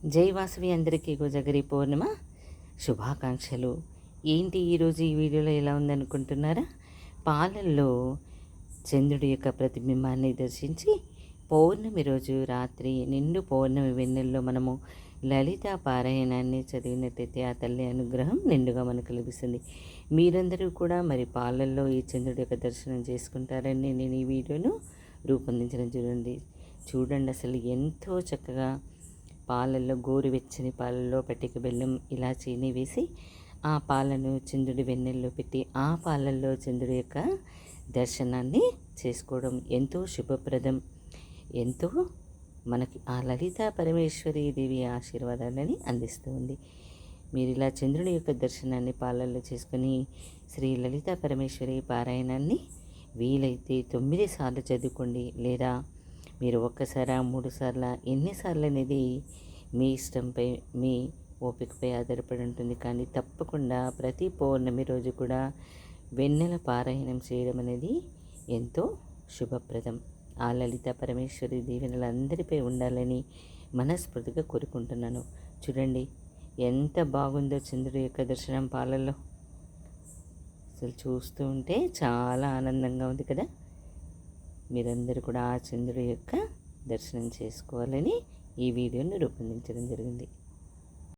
జై వాసవి అందరికీ గోజగరి పౌర్ణిమ శుభాకాంక్షలు. ఏంటి ఈరోజు ఈ వీడియోలో ఎలా ఉందనుకుంటున్నారా? పాలల్లో చంద్రుడి యొక్క ప్రతిబింబాన్ని దర్శించి పౌర్ణమి రోజు రాత్రి నిండు పౌర్ణమి వెన్నెల్లో మనము లలిత పారాయణాన్ని చదివినట్టయితే ఆ తల్లి అనుగ్రహం నిండుగా మనకు లభిస్తుంది. మీరందరూ కూడా మరి పాలల్లో ఈ చంద్రుడి యొక్క దర్శనం చేసుకుంటారని నేను ఈ వీడియోను రూపొందించడం చూడండి చూడండి అసలు ఎంతో చక్కగా పాలల్లో గోరువెచ్చని పాలల్లో పట్టిక బెల్లం ఇలాచీని వేసి ఆ పాలను చంద్రుడి వెన్నెల్లో పెట్టి ఆ పాలల్లో చంద్రుడి యొక్క దర్శనాన్ని చేసుకోవడం ఎంతో శుభప్రదం. ఎంతో మనకి ఆ లలిత పరమేశ్వరి దేవి ఆశీర్వాదాలని అందిస్తుంది. మీరు ఇలా చంద్రుడి యొక్క దర్శనాన్ని పాలల్లో చేసుకొని శ్రీ లలిత పరమేశ్వరి పారాయణాన్ని వీలైతే తొమ్మిది సార్లు చదువుకోండి లేదా మీరు ఒక్కసారా మూడుసార్ల ఎన్నిసార్లు అనేది మీ ఇష్టంపై మీ ఓపికపై ఆధారపడి ఉంటుంది. కానీ తప్పకుండా ప్రతి పౌర్ణమి రోజు కూడా వెన్నెల పారాయణం చేయడం అనేది ఎంతో శుభప్రదం. ఆ లలిత పరమేశ్వరి దీవెనలు అందరిపై ఉండాలని మనస్ఫూర్తిగా కోరుకుంటున్నాను. చూడండి ఎంత బాగుందో చంద్రుడి యొక్క దర్శనం పాలల్లో. అసలు చూస్తూ ఉంటే చాలా ఆనందంగా ఉంది కదా. మీరందరూ కూడా ఆ చంద్రుడి యొక్క దర్శనం చేసుకోవాలని ఈ వీడియోని రూపొందించడం జరిగింది.